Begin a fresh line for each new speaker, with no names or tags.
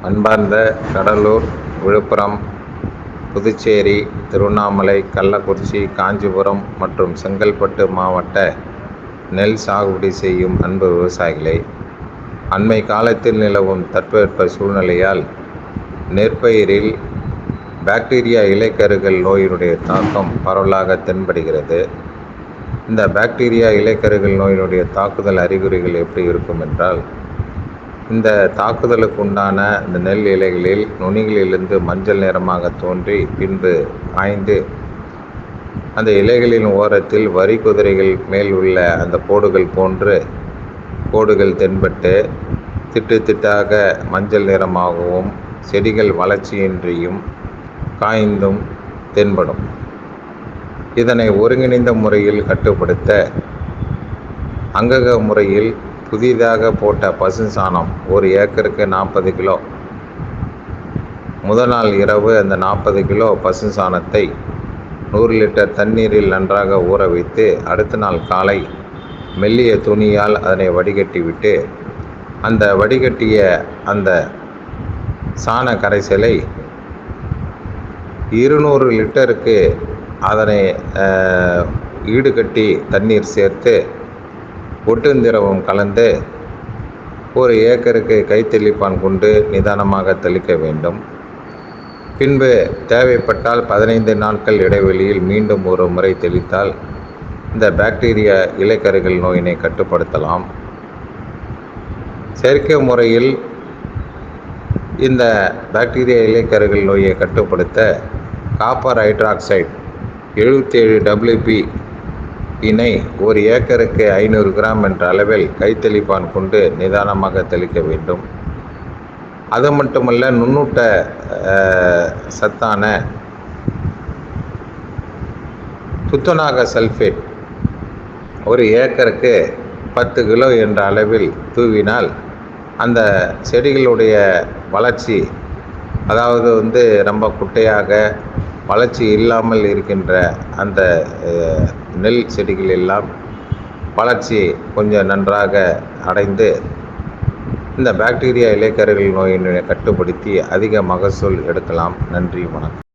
அன்பார்ந்த கடலூர் விழுப்புரம் புதுச்சேரி திருவண்ணாமலை கள்ளக்குறிச்சி காஞ்சிபுரம் மற்றும் செங்கல்பட்டு மாவட்ட நெல் சாகுபடி செய்யும் அன்பு விவசாயிகளே அண்மை காலத்தில் நிலவும் தட்பவெட்ப சூழ்நிலையால் நெற்பயிரில் பாக்டீரியா இலைக்கருகள் நோயினுடைய தாக்கம் பரவலாக தென்படுகிறது. இந்த பாக்டீரியா இலைக்கருகள் நோயினுடைய தாக்குதல் அறிகுறிகள் எப்படி இருக்கும் என்றால் இந்த தாக்குதலுக்கு உண்டான இந்த நெல் இலைகளில் நுனிகளிலிருந்து மஞ்சள் நிறமாக தோன்றி பின்பு காய்ந்து அந்த இலைகளின் ஓரத்தில் வரி குதிரைகள் மேல் உள்ள அந்த கோடுகள் போன்று கோடுகள் தென்பட்டு திட்டு திட்டாக மஞ்சள் நிறமாகவும் செடிகள் வளர்ச்சியின்றியும் காய்ந்தும் தென்படும். இதனை ஒருங்கிணைந்த முறையில் கட்டுப்படுத்த அங்கக முறையில் புதிதாக போட்ட பசு சாணம் ஒரு ஏக்கருக்கு நாற்பது கிலோ. முதல் நாள் இரவு அந்த நாற்பது கிலோ பசு சாணத்தை நூறு லிட்டர் தண்ணீரில் நன்றாக ஊற வைத்து அடுத்த நாள் காலை மெல்லிய துணியால் அதனை வடிகட்டிவிட்டு அந்த வடிகட்டிய அந்த சாண கரைசலை இருநூறு லிட்டருக்கு அதனை ஈடுகட்டி தண்ணீர் சேர்த்து ஒட்டுந்திரவம் கலந்து ஒரு ஏக்கருக்கு கைத்தெளிப்பான் கொண்டு நிதானமாக தெளிக்க வேண்டும். பின்பு தேவைப்பட்டால் பதினைந்து நாட்கள் இடைவெளியில் மீண்டும் ஒரு முறை தெளித்தால் இந்த பாக்டீரியா இலைக்கருகள் நோயினை கட்டுப்படுத்தலாம். செயற்கை முறையில் இந்த பாக்டீரியா இலைக்கருகள் நோயை கட்டுப்படுத்த காப்பர் ஹைட்ராக்சைடு எழுபத்தேழு டபிள்யூபி இணை ஒரு ஏக்கருக்கு ஐநூறு கிராம் என்ற அளவில் கைத்தெளிப்பான் கொண்டு நிதானமாக தெளிக்க வேண்டும். அது மட்டுமல்ல நுண்ணூட்ட சத்தான துத்தநாக சல்ஃபேட் ஒரு ஏக்கருக்கு பத்து கிலோ என்ற அளவில் தூவினால் அந்த செடிகளுடைய வளர்ச்சி அதாவது வந்து ரொம்ப குட்டையாக வளர்ச்சி இல்லாமல் இருக்கின்ற அந்த நெல் செடிகள் எல்லாம் வளர்ச்சி கொஞ்சம் நன்றாக அடைந்து இந்த பாக்டீரியா இலைக்கருகள் நோயினை கட்டுப்படுத்தி அதிக மகசூல் எடுக்கலாம். நன்றி வணக்கம்.